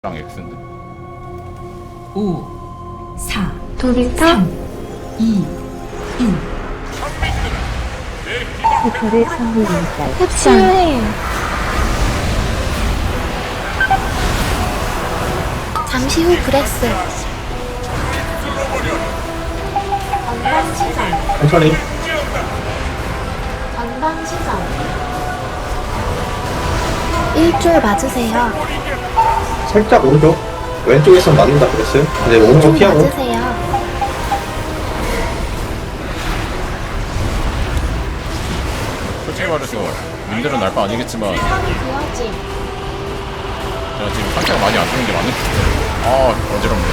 랑 X인데 5, 4, 도비타 3, 2, 1. 스포를 선물입니다. 흡수해 잠시 후 브레스 전방시선 천천히. 전방시선. 1줄 맞으세요 살짝 오른쪽 왼쪽에선 맞는다 그랬어요? 근데 오른쪽 1줄 피하고. 맞으세요. 솔직히 말해서 님들은 알바 아니겠지만 제가 지금 상태가 많이 안 좋은 게 많은 아 어지럽네.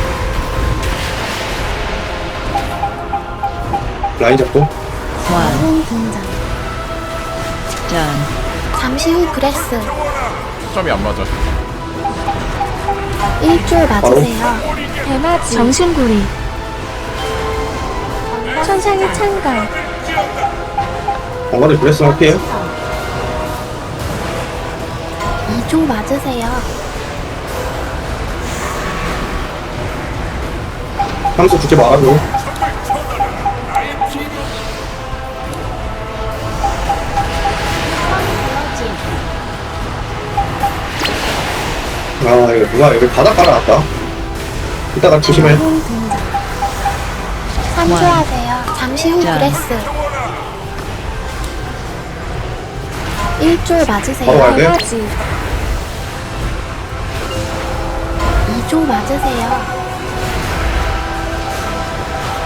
라인 잡고. One 등장. done. 잠시 후 브레스 초점이 안 맞아 1줄 맞으세요. 대마지. 정신구리. 천상의 창갈. 번갈이 브레스만 피해요. 2조 맞으세요. 향수 주지 말아줘 아 이거 누가 여기 바닥 깔아놨다. 이따가 조심해. 영웅 등장 3조 하세요. 잠시 후 짠. 브레스. 1줄 맞으세요. 바로 가야 돼? 대마지. 2조 맞으세요.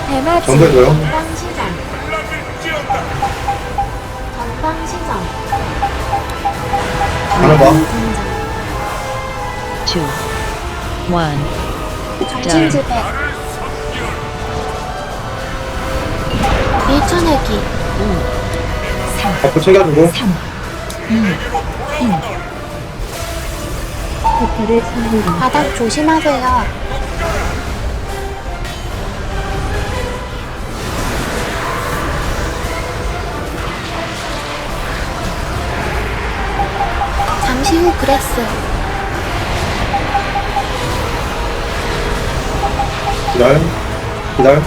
대마지. 전부해줘요? 전방시선 전방시선 하나 봐. 등장 Two. One. 정신지배 밀쳐내기 챙겨주고 3, 스포를 선물입니다. 바닥 조심하세요 잠시 후 브레스 기다려. 기다려.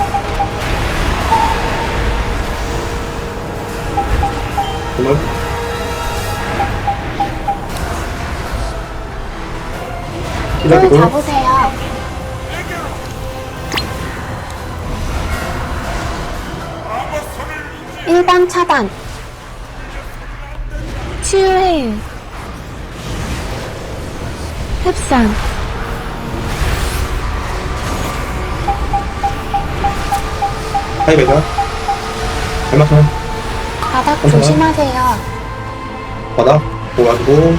그만. 쫄 기다리고 잡으세요. 일반 차단. 치유해요. 흡산 하이 배자 잘맞춰 바닥 괜찮아요? 조심하세요. 바닥? 모아주고.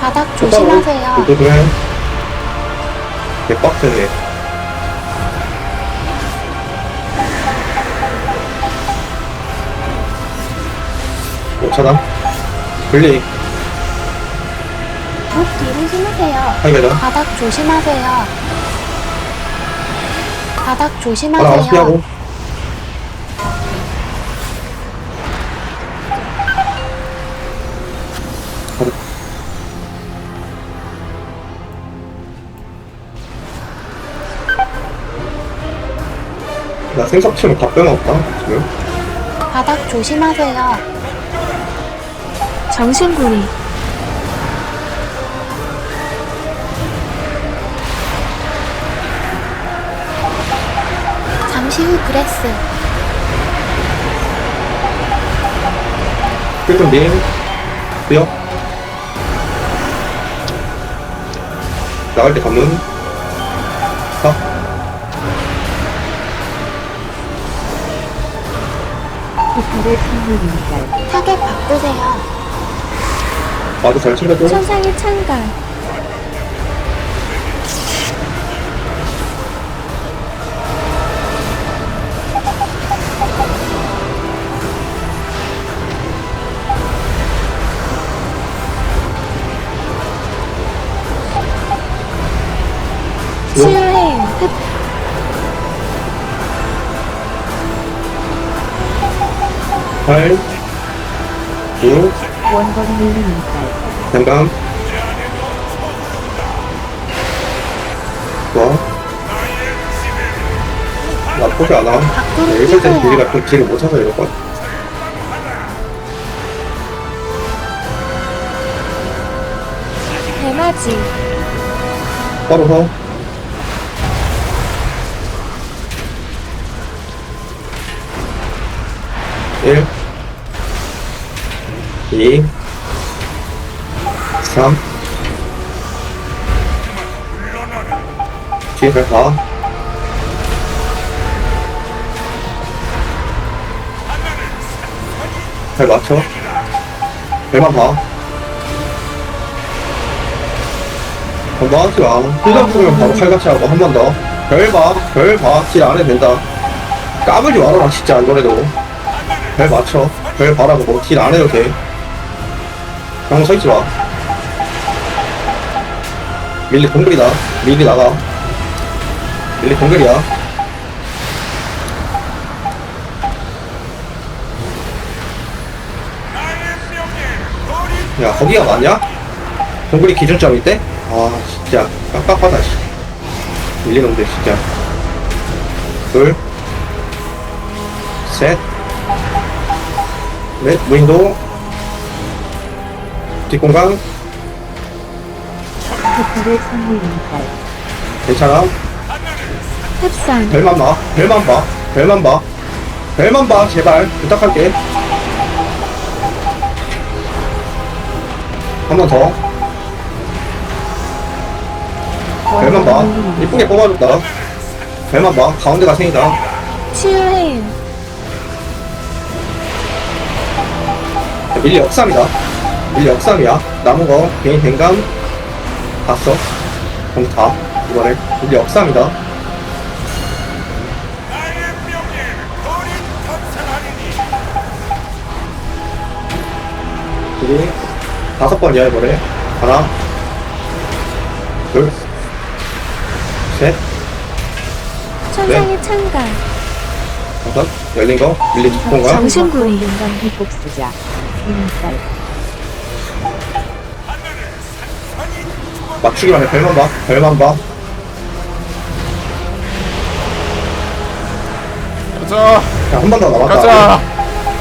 바닥 똑바로 조심하세요. 조심해 개빡세네 오 차단? 블레이. 목 뒤로 숨으세요. 바닥 조심하세요 바닥 조심하세요. 피하고. 나 생석치는 다 빼먹었다 지금. 바닥 조심하세요. 정신구리 잠시 후 브레스. 필좀 님 뛰어 나갈 때 스포를 선물입니다. 타겟 바꾸세요. 아주 잘 챙겨줘 천상의 창갈 치유해요 흡 팔, 구, 원거리 밀리 인살. 잠깐. 좋아. 나쁘지 않아. 네, 있을 땐 뛰세요. 우리가 좀 길을 못 찾아 이럴 것 같아. 대마지. 바로 서. 일, 이, 삼. 뒤에 잘 가. 잘 맞춰. 별만 봐. 한번 하지 마. 후장 보면 바로 칼같이 하고 한 번 더. 별 봐. 별 봐. 딜안 해도 된다. 까불지 말아라. 진짜 안 그래도. 별 맞춰. 별 봐라고 뭐딜안 해도 돼. 그냥 서 있지 마. 밀리 동글이다. 밀리 나가. 밀리 동글이야. 야, 거기가 맞냐? 동굴이 기준점인데? 아, 진짜 깜깜하다, 씨. 밀리놈들, 진짜. 둘, 셋, 넷, 무인도, 뒷공간, 선물. 괜찮아. 흡산. 별만 봐, 별만 봐, 별만 봐. 별만 봐, 제발. 부탁할게. 한 번 더. 별만 봐. 이쁘게 뽑아줬다. 별만 봐. 가운데가 생이다. 치유해요. 밀리 역삼이다. 밀리 역삼이야. 남은 거 개인 댕감 봤어. 그럼 다 이번에 밀리 역삼이다. 여기 다섯 번이야 이번에 하나 둘 셋, 천상의 창가. 다섯, 열린 거, 밀리 뒷공간, 정신구리. 인간 희복수자. 인살. 맞추기만 해, 별만 봐, 별만 봐. 가자 야, 한번 더 남았다. 가자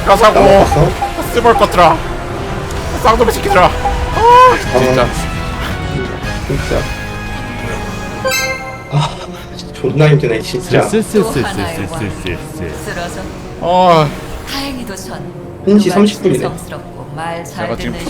가자고 남았어. 쓸볼 것들아 쌍둥이 시키더라 아 진짜 진짜. 아, 존나 힘드네, 진짜. 쓸쓸쓸쓸쓸쓸쓸 아 다행히도 전 1시 30분이네. 성스럽고 말잘 제가 지금 듣는